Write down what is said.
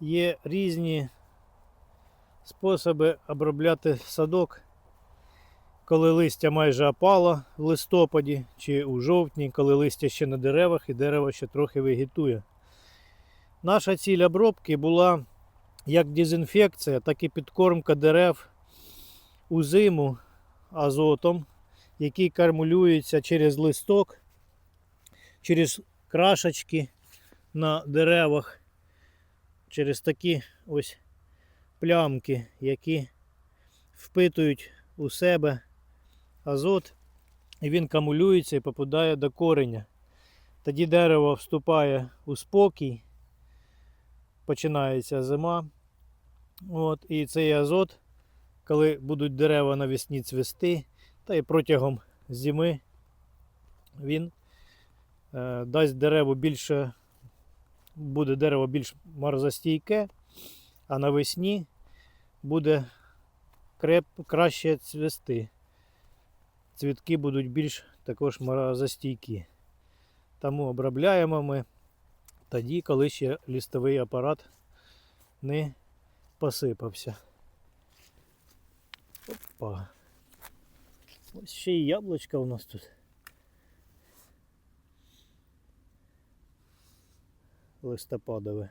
Є різні способи обробляти садок, коли листя майже опало в листопаді чи у жовтні, коли листя ще на деревах і дерево ще трохи вегетує. Наша ціль обробки була як дезінфекція, так і підкормка дерев у зиму азотом, який кармулюється через листок, через крашечки на деревах, через такі ось плямки, які впитують у себе азот, і він камулюється і попадає до кореня. Тоді дерево вступає у спокій, починається зима. От, і цей азот, коли будуть дерева навесні цвісти, та й протягом зими він е, дасть дереву більше, буде дерево більш морозостійке, а навесні буде креп, краще цвісти. Цвітки будуть більш також морозостійкі. Тому обробляємо ми тоді, коли ще лістовий апарат не посипався. Опа. Ось ще і яблучка у нас тут. Листопадове.